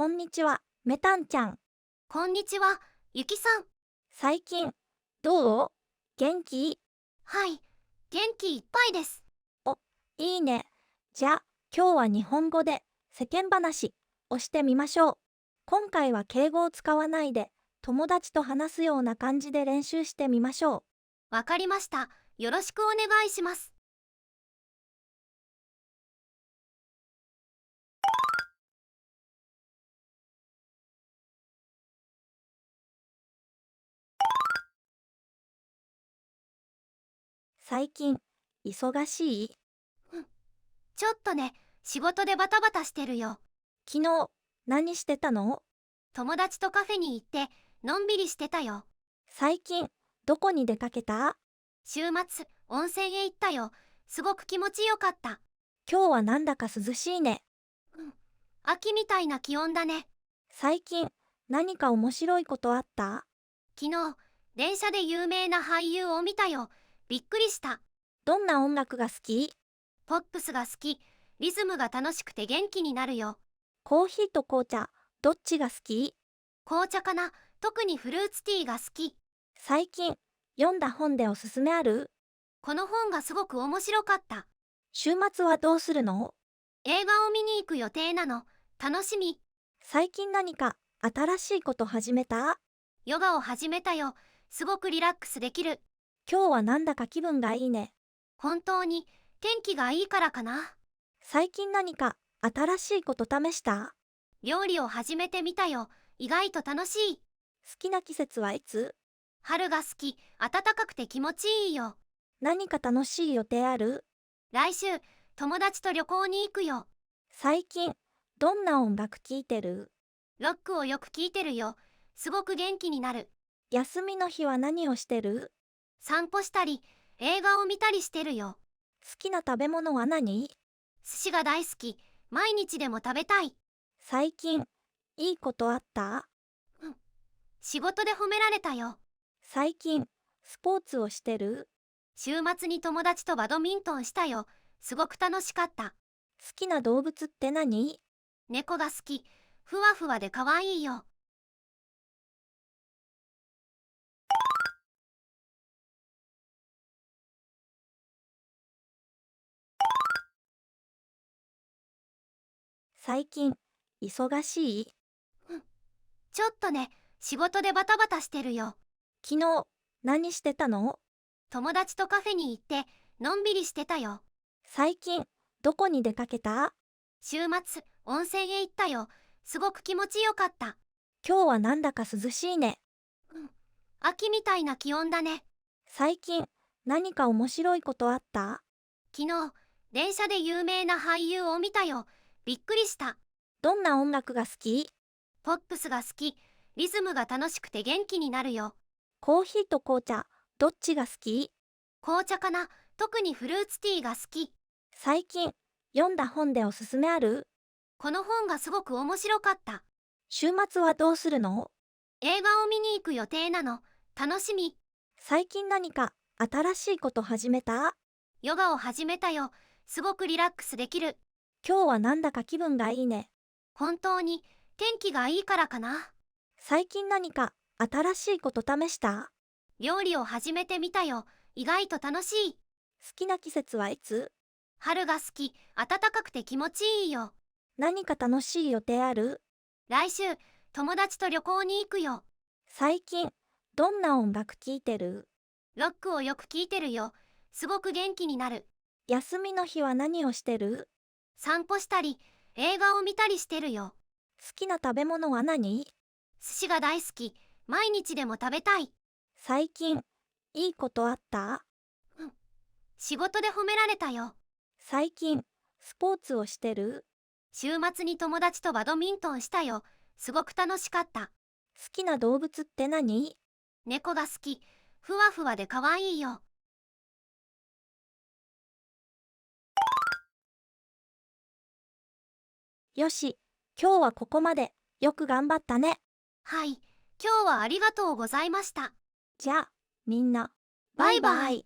こんにちは、メタンちゃん。こんにちは、ゆきさん。最近、どう？元気？はい、元気いっぱいです。いいね。じゃあ、今日は日本語で世間話をしてみましょう。今回は敬語を使わないで、友達と話すような感じで練習してみましょう。わかりました。よろしくお願いします。最近、忙しい？ちょっとね、仕事でバタバタしてるよ。昨日、何してたの？友達とカフェに行って、のんびりしてたよ。最近、どこに出かけた？週末、温泉へ行ったよ。すごく気持ちよかった。今日はなんだか涼しいね。秋みたいな気温だね。最近、何か面白いことあった？昨日、電車で有名な俳優を見たよ。びっくりした。どんな音楽が好き？ポップスが好き。リズムが楽しくて元気になるよ。コーヒーと紅茶、どっちが好き？紅茶かな特にフルーツティーが好き。最近、読んだ本でおすすめある？この本がすごく面白かった。週末はどうするの？映画を見に行く予定なの。楽しみ。最近何か新しいこと始めた？ヨガを始めたよ。すごくリラックスできる。今日はなんだか気分がいいね。本当に天気がいいからかな。最近何か新しいこと試した？料理を始めてみたよ。意外と楽しい。好きな季節はいつ？春が好き。暖かくて気持ちいいよ。何か楽しい予定ある？来週、友達と旅行に行くよ。最近、どんな音楽聴いてる？ロックをよく聴いてるよ。すごく元気になる。休みの日は何をしてる？散歩したり、映画を見たりしてるよ。好きな食べ物は何？寿司が大好き。毎日でも食べたい。最近、いいことあった？仕事で褒められたよ。最近、スポーツをしてる？週末に友達とバドミントンしたよ。すごく楽しかった。好きな動物って何？猫が好き。ふわふわで可愛いよ。最近、忙しい？ちょっとね、仕事でバタバタしてるよ。昨日、何してたの？友達とカフェに行って、のんびりしてたよ。最近、どこに出かけた？週末、温泉へ行ったよ。すごく気持ちよかった。今日はなんだか涼しいね。秋みたいな気温だね。最近、何か面白いことあった？昨日、電車で有名な俳優を見たよ。びっくりした。どんな音楽が好き？ポップスが好き。リズムが楽しくて元気になるよ。コーヒーと紅茶、どっちが好き？紅茶かな特にフルーツティーが好き。最近、読んだ本でおすすめある？この本がすごく面白かった。週末はどうするの？映画を見に行く予定なの。楽しみ。最近何か新しいこと始めた？ヨガを始めたよ。すごくリラックスできる。今日はなんだか気分がいいね。本当に天気がいいからかな。最近何か新しいこと試した？料理を始めてみたよ。意外と楽しい。好きな季節はいつ？春が好き。暖かくて気持ちいいよ。何か楽しい予定ある？来週、友達と旅行に行くよ。最近、どんな音楽聴いてる？ロックをよく聴いてるよ。すごく元気になる。休みの日は何をしてる？散歩したり、映画を見たりしてるよ。好きな食べ物は何？寿司が大好き。毎日でも食べたい。最近、いいことあった？仕事で褒められたよ。最近、スポーツをしてる？週末に友達とバドミントンしたよ。すごく楽しかった。好きな動物って何？猫が好き。ふわふわで可愛いよ。よし、今日はここまで。よく頑張ったね。はい。今日はありがとうございました。じゃあ、みんな、バイバイ